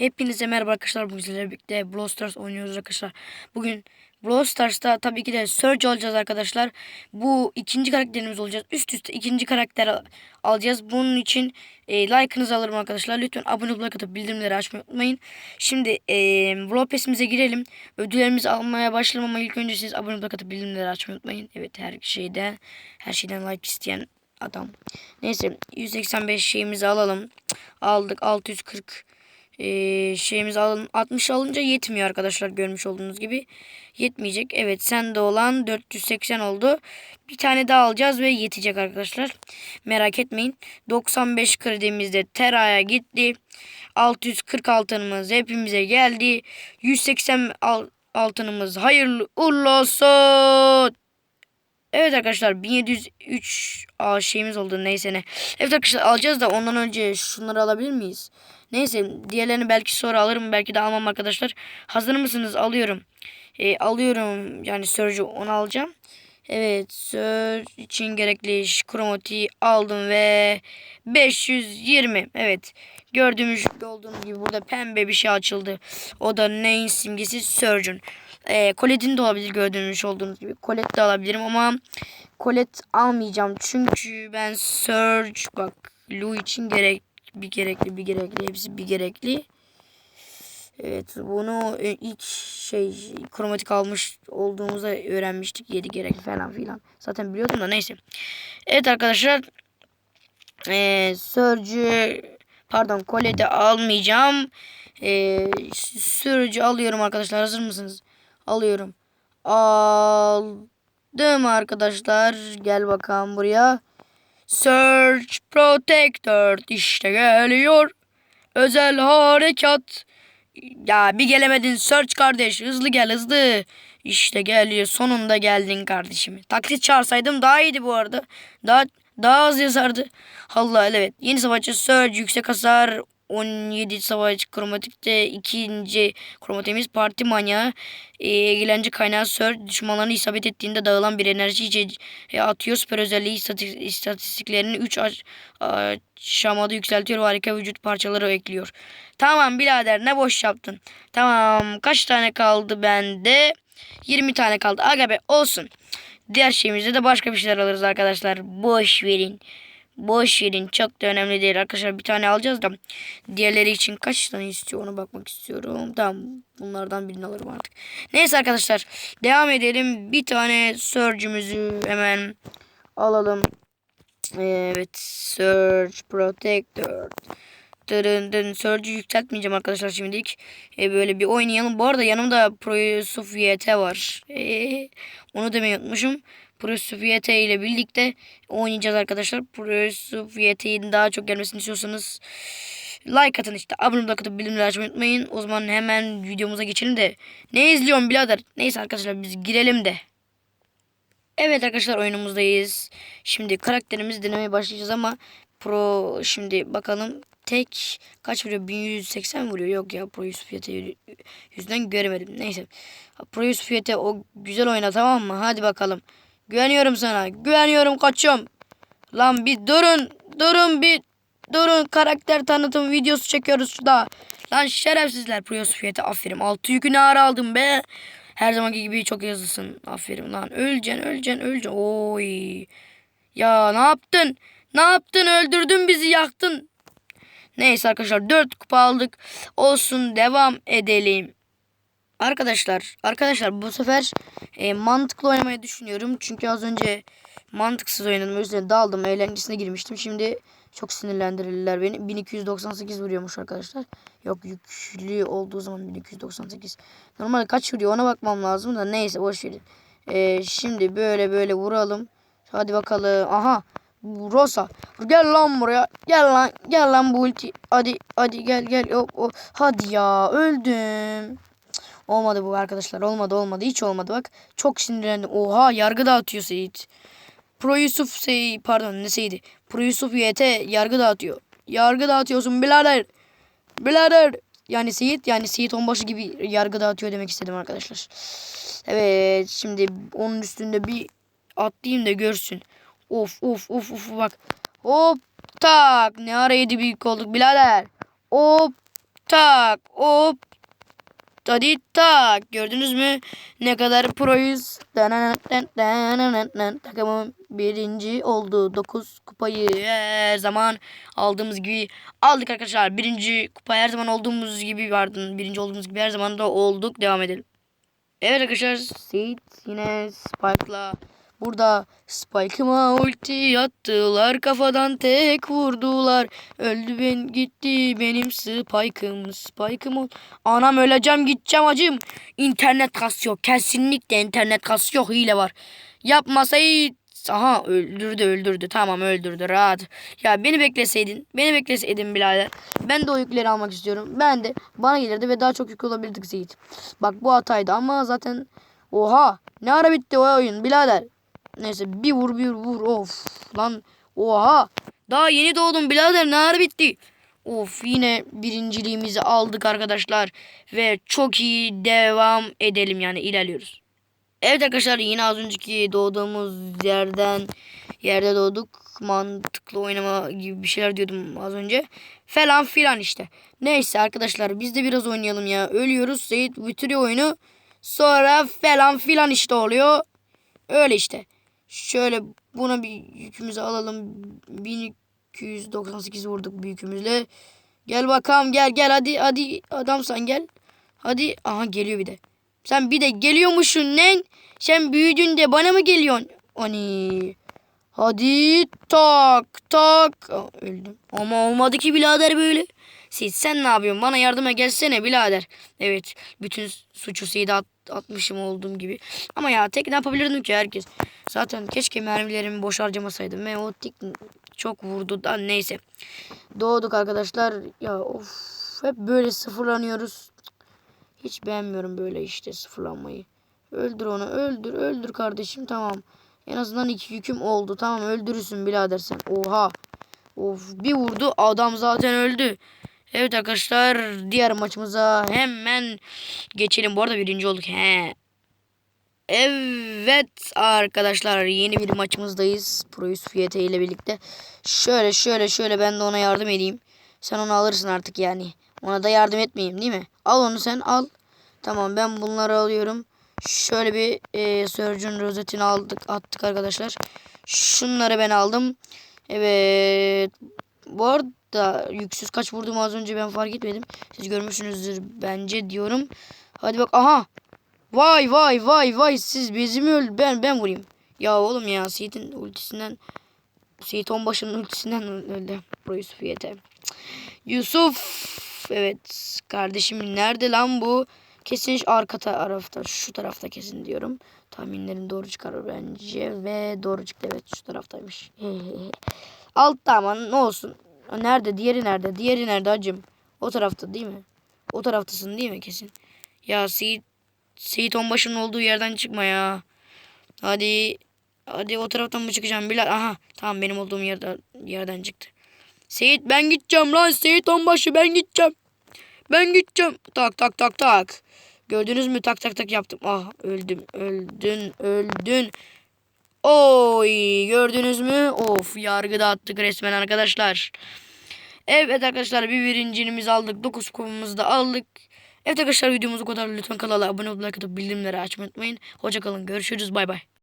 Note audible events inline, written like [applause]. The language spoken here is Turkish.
Hepinize merhaba arkadaşlar. Bugün sizlerle birlikte Brawl Stars oynuyoruz arkadaşlar. Bugün Brawl Stars'ta tabii ki de Surge alacağız arkadaşlar. Bu ikinci karakterimiz olacağız. Üst üste ikinci karakter al- alacağız. Bunun için e, like'ınızı alırım arkadaşlar. Lütfen abone like atıp bildirimleri açmayı unutmayın. Şimdi e, Brawl Pass'imize girelim. Ödüllerimizi almaya başlayalım ama ilk önce siz abone like atıp bildirimleri açmayı unutmayın. Evet her şeyden her şeyden like isteyen adam. Neyse 185 şeyimizi alalım. Aldık 640 ee, şeyimizi alalım. 60 alınca yetmiyor arkadaşlar görmüş olduğunuz gibi. Yetmeyecek. Evet sende olan 480 oldu. Bir tane daha alacağız ve yetecek arkadaşlar. Merak etmeyin. 95 kredimizde Tera'ya gitti. 640 altınımız hepimize geldi. 180 al- altınımız hayırlı uğurlu olsun. Evet arkadaşlar 1703 Aa, şeyimiz oldu neyse ne. Evet arkadaşlar alacağız da ondan önce şunları alabilir miyiz? Neyse diğerlerini belki sonra alırım belki de almam arkadaşlar. Hazır mısınız? Alıyorum. Ee, alıyorum yani Surge'ü onu alacağım. Evet Surge için gerekli kromatiği aldım ve 520 evet gördüğümüz olduğunuz gibi burada pembe bir şey açıldı. O da neyin simgesi Surge'un. Ee, Colette'in de olabilir gördüğünüz olduğunuz gibi. Colette de alabilirim ama Colette almayacağım. Çünkü ben Surge bak Lou için gerek bir gerekli bir gerekli hepsi bir gerekli. Evet bunu e, ilk şey kromatik almış olduğumuzda öğrenmiştik. 7 gerekli falan filan. Zaten biliyordum da neyse. Evet arkadaşlar. Ee, Surge'ü pardon Colette'i almayacağım. Ee, Surge'ü alıyorum arkadaşlar. Hazır mısınız? Alıyorum. Aldım arkadaşlar. Gel bakalım buraya. Search Protector işte geliyor. Özel harekat. Ya bir gelemedin Search kardeş. Hızlı gel hızlı. İşte geliyor. Sonunda geldin kardeşim. Taklit çağırsaydım daha iyiydi bu arada. Daha daha az yazardı. Allah evet. Yeni savaşçı Surge yüksek hasar 17 savaş kromatikte ikinci kromatiğimiz parti manyağı e, eğlence kaynağı Surge düşmanlarını isabet ettiğinde dağılan bir enerji içe e, atıyor. Süper özelliği istati- istatistiklerini 3 aşamada yükseltiyor ve harika vücut parçaları ekliyor. Tamam birader ne boş yaptın. Tamam kaç tane kaldı bende? 20 tane kaldı. Aga be olsun. Diğer şeyimizde de başka bir şeyler alırız arkadaşlar. Boş verin. Boş verin. Çok da önemli değil arkadaşlar. Bir tane alacağız da. Diğerleri için kaç tane istiyor ona bakmak istiyorum. Tamam. Bunlardan birini alırım artık. Neyse arkadaşlar. Devam edelim. Bir tane Surge'ümüzü hemen alalım. Evet. Surge Protector. Dırın dırın. Surge'ü yükseltmeyeceğim arkadaşlar şimdilik. E, böyle bir oynayalım. Bu arada yanımda Pro Yusuf YT var. E, onu demeyi unutmuşum. Pro Yusuf YT ile birlikte oynayacağız arkadaşlar. Pro Yusuf YT'nin daha çok gelmesini istiyorsanız like atın işte. Abone olmayı atıp bildirimleri açmayı unutmayın. O zaman hemen videomuza geçelim de. Ne izliyorsun birader? Neyse arkadaşlar biz girelim de. Evet arkadaşlar oyunumuzdayız. Şimdi karakterimizi denemeye başlayacağız ama Pro şimdi bakalım tek kaç vuruyor? 1180 vuruyor. Yok ya Pro Yusuf Yete yüzünden göremedim. Neyse. Pro Yusuf Yete o güzel oyna tamam mı? Hadi bakalım. Güveniyorum sana. Güveniyorum koçum. Lan bir durun. Durun bir. Durun karakter tanıtım videosu çekiyoruz şurada. Lan şerefsizler Pro Yusuf Yete aferin. Altı yükünü ağır aldım be. Her zamanki gibi çok hızlısın. Aferin lan. Öleceksin, öleceksin, öleceksin. Oy. Ya ne yaptın? Ne yaptın? Öldürdün bizi, yaktın. Neyse arkadaşlar 4 kupa aldık. Olsun devam edelim. Arkadaşlar, arkadaşlar bu sefer e, mantıklı oynamayı düşünüyorum. Çünkü az önce mantıksız oynadım. O yüzden daldım. Eğlencesine girmiştim. Şimdi çok sinirlendirirler beni. 1298 vuruyormuş arkadaşlar. Yok yüklü olduğu zaman 1298. Normal kaç vuruyor ona bakmam lazım da neyse boş. E, şimdi böyle böyle vuralım. Hadi bakalım. Aha. Rosa. Gel lan buraya. Gel lan. Gel lan bu ulti. Hadi hadi gel gel. Yok, o. Hadi ya öldüm. Olmadı bu arkadaşlar. Olmadı olmadı. Hiç olmadı bak. Çok sinirlendim. Oha yargı dağıtıyor Seyit. Pro Yusuf Sey pardon ne Seyit'i? Pro Yusuf YT yargı dağıtıyor. Yargı dağıtıyorsun birader. Birader. Yani Seyit yani Seyit onbaşı gibi yargı dağıtıyor demek istedim arkadaşlar. Evet şimdi onun üstünde bir atlayayım da görsün. Of of of of bak. Hop tak. Ne ara yedi büyük olduk birader. Hop tak hop hadi tak. Gördünüz mü? Ne kadar proyuz. Takımım birinci oldu. 9 kupayı her zaman aldığımız gibi aldık arkadaşlar. Birinci kupa her zaman olduğumuz gibi vardı. Birinci olduğumuz gibi her zaman da olduk. Devam edelim. Evet arkadaşlar Seyit yine Spike'la burada Spike'ıma ulti attılar kafadan tek vurdular. Öldü ben gitti benim Spike'ım. Spike'ım anam öleceğim gideceğim acım. İnternet kasıyor kesinlikle internet kasıyor hile var. Yapma Seyit aha öldürdü öldürdü. Tamam öldürdü rahat. Ya beni bekleseydin beni bekleseydin birader. Ben de o yükleri almak istiyorum. Ben de bana gelirdi ve daha çok yük olabilirdik Seyit. Bak bu hataydı ama zaten oha ne ara bitti o oyun birader neyse bir vur bir vur of lan oha daha yeni doğdum birader ne ara bitti Of yine birinciliğimizi aldık arkadaşlar ve çok iyi devam edelim yani ilerliyoruz. Evet arkadaşlar yine az önceki doğduğumuz yerden yerde doğduk. Mantıklı oynama gibi bir şeyler diyordum az önce. Falan filan işte. Neyse arkadaşlar biz de biraz oynayalım ya. Ölüyoruz. Seyit bitiriyor oyunu. Sonra falan filan işte oluyor. Öyle işte. Şöyle buna bir yükümüzü alalım. 1298 vurduk büyükümüzle. Gel bakalım gel gel hadi hadi adamsan gel. Hadi aha geliyor bir de. Sen bir de geliyormuşsun lan. Sen büyüdün de bana mı geliyorsun? Ani. Hadi tak tak. Aa, öldüm. Ama olmadı ki birader böyle. Siz sen ne yapıyorsun? Bana yardıma gelsene birader. Evet. Bütün suçu at, atmışım olduğum gibi. Ama ya tek ne yapabilirdim ki herkes. Zaten keşke mermilerimi boş harcamasaydım. Ve o tik çok vurdu da neyse. Doğduk arkadaşlar. Ya of. Hep böyle sıfırlanıyoruz. Hiç beğenmiyorum böyle işte sıfırlanmayı. Öldür onu öldür öldür kardeşim tamam. En azından iki yüküm oldu tamam öldürürsün birader sen. Oha. Of bir vurdu adam zaten öldü. Evet arkadaşlar diğer maçımıza hemen geçelim. Bu arada birinci olduk. He. Evet arkadaşlar yeni bir maçımızdayız. Pro Yusuf ile birlikte. Şöyle şöyle şöyle ben de ona yardım edeyim. Sen onu alırsın artık yani. Ona da yardım etmeyeyim değil mi? Al onu sen al. Tamam ben bunları alıyorum. Şöyle bir e, Surgeon rozetini aldık attık arkadaşlar. Şunları ben aldım. Evet. Bu arada yüksüz kaç vurdum az önce ben fark etmedim. Siz görmüşsünüzdür bence diyorum. Hadi bak aha. Vay vay vay vay siz bizi mi öldü ben ben vurayım. Ya oğlum ya Seyit'in ultisinden Seyit onbaşının ultisinden öldü. Pro Yusuf YT. Yusuf. Evet kardeşim nerede lan bu? Kesin arka tarafta şu tarafta kesin diyorum. Tahminlerim doğru çıkar bence ve doğru çıktı evet şu taraftaymış. [laughs] Altta ama ne olsun. Nerede diğeri nerede diğeri nerede acım? O tarafta değil mi? O taraftasın değil mi kesin? Ya Seyit Seyit onbaşının olduğu yerden çıkma ya. Hadi hadi o taraftan mı çıkacağım Bilal? Aha tamam benim olduğum yerden yerden çıktı. Seyit ben gideceğim lan Seyit onbaşı ben gideceğim. Ben gideceğim. Tak tak tak tak. Gördünüz mü tak tak tak yaptım. Ah öldüm öldün öldün. Oy gördünüz mü? Of yargıda attık resmen arkadaşlar. Evet arkadaşlar bir birinciliğimizi aldık. 9 kupamızı da aldık. Evet arkadaşlar videomuz o kadar. Lütfen kanala abone olmayı, like atıp bildirimleri açmayı unutmayın. Hoşçakalın. Görüşürüz. Bay bay.